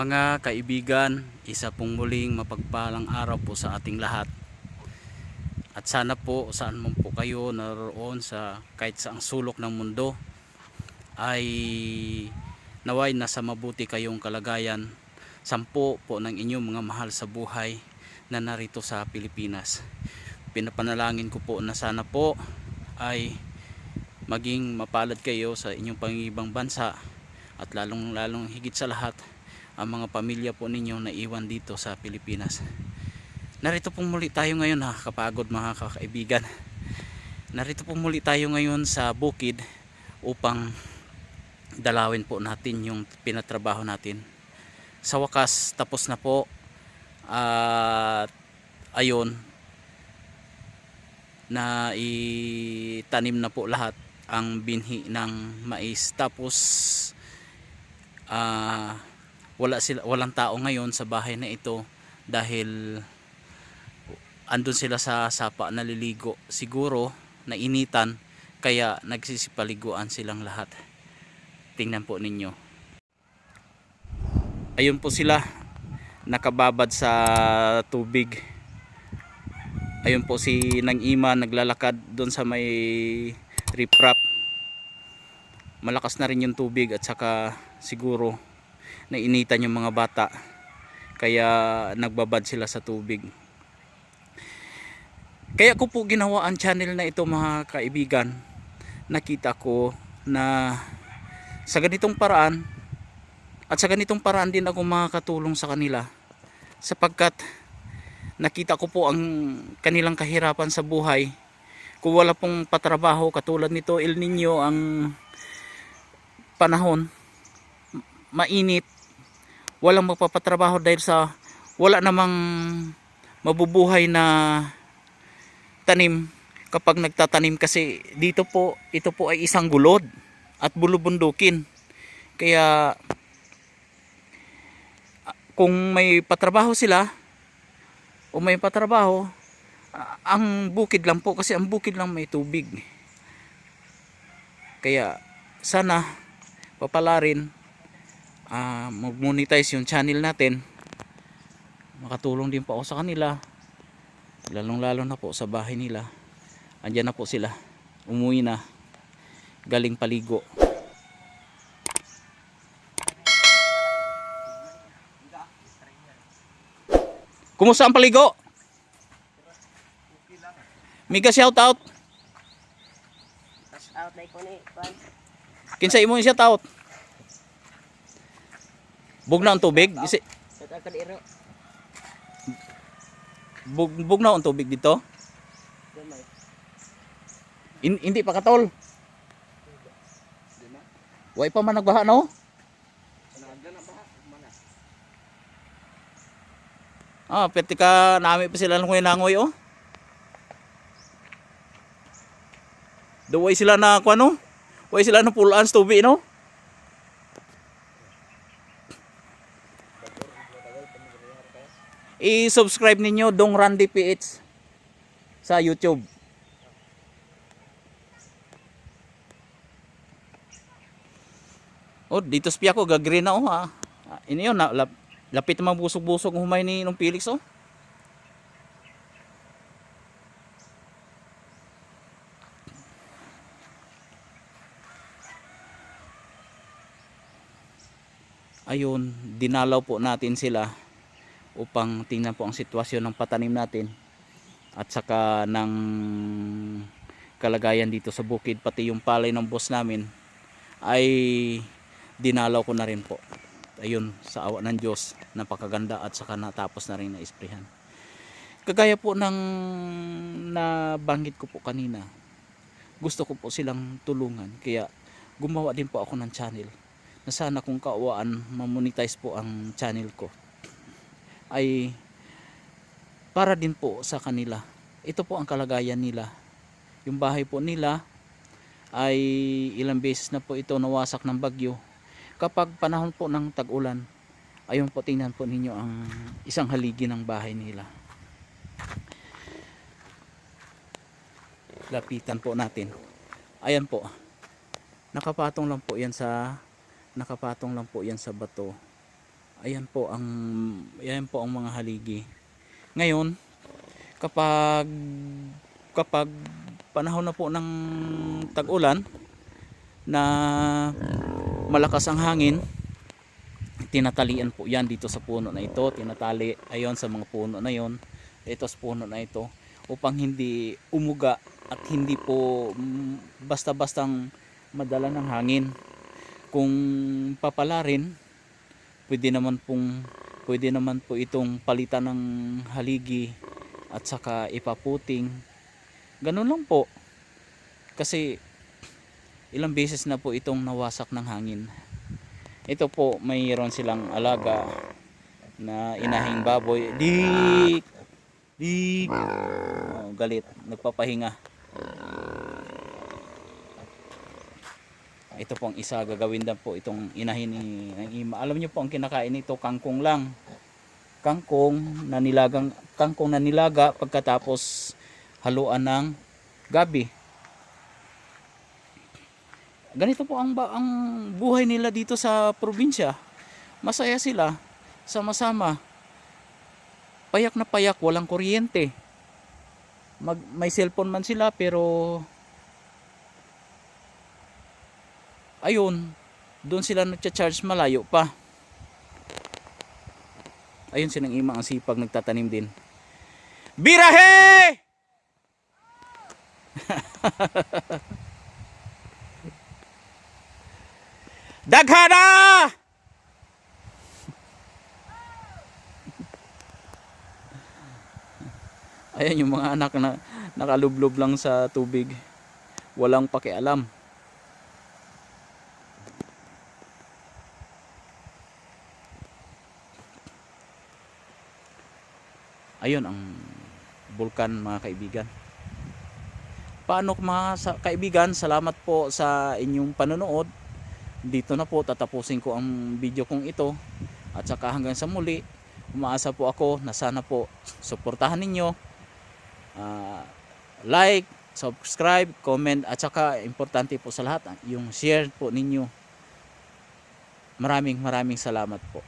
Mga kaibigan, isa pong muling mapagpalang araw po sa ating lahat. At sana po saan man po kayo naroon sa kahit saang sulok ng mundo ay naway nasa mabuti kayong kalagayan. Sampo po ng inyong mga mahal sa buhay na narito sa Pilipinas. Pinapanalangin ko po na sana po ay maging mapalad kayo sa inyong pangibang bansa at lalong lalong higit sa lahat ang mga pamilya po ninyo na iwan dito sa Pilipinas. Narito pong muli tayo ngayon ha, kapagod mga kakaibigan. Narito pong muli tayo ngayon sa bukid upang dalawin po natin yung pinatrabaho natin. Sa wakas, tapos na po. At ayun, na itanim na po lahat ang binhi ng mais. Tapos, ah wala sila walang tao ngayon sa bahay na ito dahil andun sila sa sapa naliligo siguro nainitan kaya nagsisipaliguan silang lahat. Tingnan po ninyo. Ayun po sila nakababad sa tubig. Ayun po si Nang Ima naglalakad doon sa may riprap. Malakas na rin yung tubig at saka siguro nainitan yung mga bata. Kaya nagbabad sila sa tubig. Kaya ko po ginawa ang channel na ito mga kaibigan. Nakita ko na sa ganitong paraan at sa ganitong paraan din ako makakatulong sa kanila. Sapagkat nakita ko po ang kanilang kahirapan sa buhay. Kung wala pong patrabaho katulad nito El Nino ang panahon mainit walang magpapatrabaho dahil sa wala namang mabubuhay na tanim kapag nagtatanim. Kasi dito po ito po ay isang gulod at bulubundukin. Kaya kung may patrabaho sila o may patrabaho ah, ang bukid lang po kasi ang bukid lang may tubig. Kaya sana papalarin uh, mag-monetize yung channel natin makatulong din po ako sa kanila lalong lalo na po sa bahay nila andyan na po sila umuwi na galing paligo Kumusta ang paligo? Mega shout out. Tapos out na ko ni. Kinsa imo shout out? Bug na ang tubig. Isi, bug, bug na ang tubig dito. In, hindi pa katol. Way pa man nagbaha no? Ah, pwede ka nami pa sila ng nangoy oh. Duway sila na kuno. no? Way sila na pulaan sa tubig no? I-subscribe ninyo Dong Randy PH sa YouTube. Oh, dito spiya ko gagrin na oh ha. Ah, Ini yun, lap, lapit naman busog-busog humay ni nung Felix oh. Ayun, dinalaw po natin sila upang tingnan po ang sitwasyon ng patanim natin at saka ng kalagayan dito sa bukid pati yung palay ng boss namin ay dinalaw ko na rin po. Ayun sa awa ng Diyos napakaganda at saka natapos na rin na isprehan kagaya po ng nabanggit ko po kanina gusto ko po silang tulungan. Kaya gumawa din po ako ng channel na sana kung kaawaan mamonetize po ang channel ko ay para din po sa kanila. Ito po ang kalagayan nila. Yung bahay po nila ay ilang beses na po ito nawasak ng bagyo. Kapag panahon po ng tag-ulan ayun po tingnan po ninyo ang isang haligi ng bahay nila. Lapitan po natin. Ayan po. Nakapatong lang po yan sa nakapatong lang po yan sa bato Ayan po ang ayan po ang mga haligi. Ngayon, kapag kapag panahon na po ng tag-ulan na malakas ang hangin, tinatalian po yan dito sa puno na ito, tinatali ayon sa mga puno na yon, ito sa puno na ito upang hindi umuga at hindi po mm, basta-bastang madala ng hangin. Kung papalarin, pwede naman pong pwede naman po itong palitan ng haligi at saka ipaputing. Ganun lang po. Kasi ilang beses na po itong nawasak ng hangin. Ito po mayroon silang alaga na inahing baboy. Dik! Dik! Oh, galit. Nagpapahinga ito po ang isa gagawin din po itong inahin ni ng ima. Alam niyo po ang kinakain nito kangkong lang. Kangkong na nilagang kangkong na nilaga pagkatapos haluan ng gabi. Ganito po ang ang buhay nila dito sa probinsya. Masaya sila sama-sama. Payak na payak, walang kuryente. Mag, may cellphone man sila pero ayun, doon sila nagcha-charge malayo pa. Ayun sinang ima ang sipag nagtatanim din. Birahe! Daghana! Ayan yung mga anak na nakalublob lang sa tubig. Walang pakialam. Ayun ang bulkan mga kaibigan. Paano mga kaibigan salamat po sa inyong panonood. Dito na po tatapusin ko ang video kong ito. At saka hanggang sa muli umaasa po ako na sana po suportahan ninyo. Ah, like subscribe comment at saka importante po sa lahat yung share po ninyo. Maraming maraming salamat po